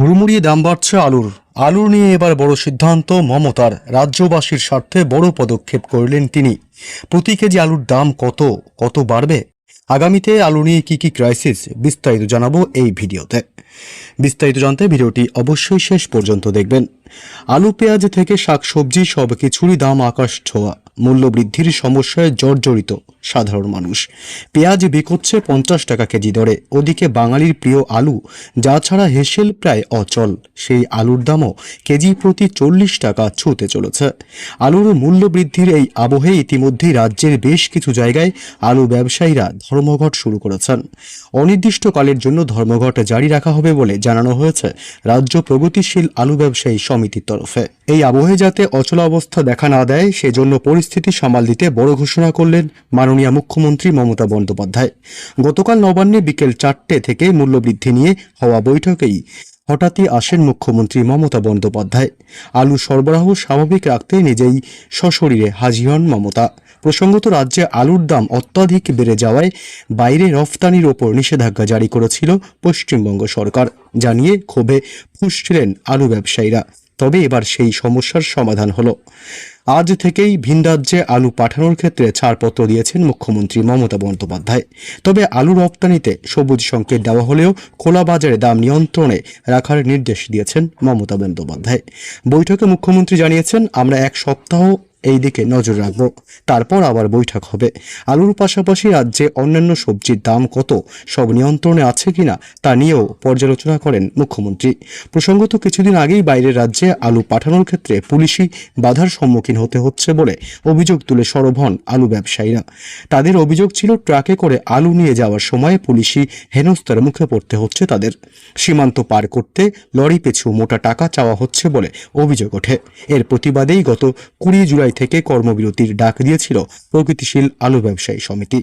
হুড়মুড়িয়ে দাম বাড়ছে আলুর। আলুর নিয়ে এবার বড় সিদ্ধান্ত মমতার। রাজ্যবাসীর স্বার্থে বড় পদক্ষেপ করলেন তিনি। প্রতি কেজি আলুর দাম কত কত বাড়বে? আগামীতে আলু নিয়ে কি কি ক্রাইসিস বিস্তারিত জানাব এই ভিডিওতে। বিস্তারিত জানতে ভিডিওটি অবশ্যই শেষ পর্যন্ত দেখবেন। আলু, পেঁয়াজ থেকে শাকসবজি সব কিছুরই দাম আকাশ ছোঁয়া। মূল্য বৃদ্ধির সমস্যায় জর্জরিত সাধারণ মানুষ। পেঁয়াজ বিকোচ্ছে পঞ্চাশ টাকা কেজি দরে। ওদিকে বাঙালির প্রিয় আলু, যা ছাড়া হেসেল প্রায় অচল। সেই আলুর দামও কেজি প্রতি চল্লিশ টাকা ছুঁতে চলেছে। আলুর মূল্য বৃদ্ধির এই আবহে ইতিমধ্যেই রাজ্যের বেশ কিছু জায়গায় আলু ব্যবসায়ীরা ধর্মঘট শুরু করেছেন। অনির্দিষ্টকালের জন্য ধর্মঘট জারি রাখা হবে বলে জানানো হয়েছে রাজ্য প্রগতিশীল আলু ব্যবসায়ী সমিতির তরফে। এই আবহে যাতে অচলাবস্থা দেখা না দেয়, সেজন্য পরিস্থিতি সামাল দিতে বড় ঘোষণা করলেন মাননীয় মুখ্যমন্ত্রী মমতা বন্দ্যোপাধ্যায়। গতকাল নবান্নে বিকেল চারটে থেকে মূল্যবৃদ্ধি নিয়ে হওয়া বৈঠকেই হঠাৎই আসেন মুখ্যমন্ত্রী মমতা বন্দ্যোপাধ্যায়। আলু সরবরাহ স্বাভাবিক রাখতে নিজেই সশরীরে হাজির হন মমতা। প্রসঙ্গত রাজ্যে আলুর দাম অত্যাধিক বেড়ে যাওয়ায় বাইরে রফতানির ওপর নিষেধাজ্ঞা জারি করেছিল পশ্চিমবঙ্গ সরকার। জানিয়ে ক্ষোভে ফুসছিলেন আলু ব্যবসায়ীরা। তবে এবার সেই সমস্যার সমাধান হলো। আজ থেকেই ভিন রাজ্যে আলু পাঠানোর ক্ষেত্রে ছাড়পত্র দিয়েছেন মুখ্যমন্ত্রী মমতা বন্দ্যোপাধ্যায়। তবে আলু রপ্তানিতে সবুজ সংকেত দেওয়া হলেও খোলা বাজারে দাম নিয়ন্ত্রণে রাখার নির্দেশ দিয়েছেন মমতা বন্দ্যোপাধ্যায়। বৈঠকে মুখ্যমন্ত্রী জানিয়েছেন, আমরা এক সপ্তাহ এই দিকে নজর রাখব। তারপর আবার বৈঠক হবে। আলুর পাশাপাশি রাজ্যে অন্যান্য সবজির দাম কত, সব নিয়ন্ত্রণে আছে কিনা তা নিয়েও পর্যালোচনা করেন মুখ্যমন্ত্রী। প্রসঙ্গত কিছুদিন আগেই বাইরের রাজ্যে আলু পাঠানোর ক্ষেত্রে পুলিশি বাধার সম্মুখীন হতে হচ্ছে বলে অভিযোগ তুলে সরব হন আলু ব্যবসায়ীরা। তাদের অভিযোগ ছিল ট্রাকে করে আলু নিয়ে যাওয়ার সময় পুলিশি হেনস্থার মুখে পড়তে হচ্ছে তাদের। সীমান্ত পার করতে লরি পিছু মোটা টাকা চাওয়া হচ্ছে বলে অভিযোগ ওঠে। এর প্রতিবাদেই গত কুড়ি জুলাই থেকে কর্মবিরতির ডাক দিয়েছিল প্রগতিশীল আলু ব্যবসায়ী সমিতি।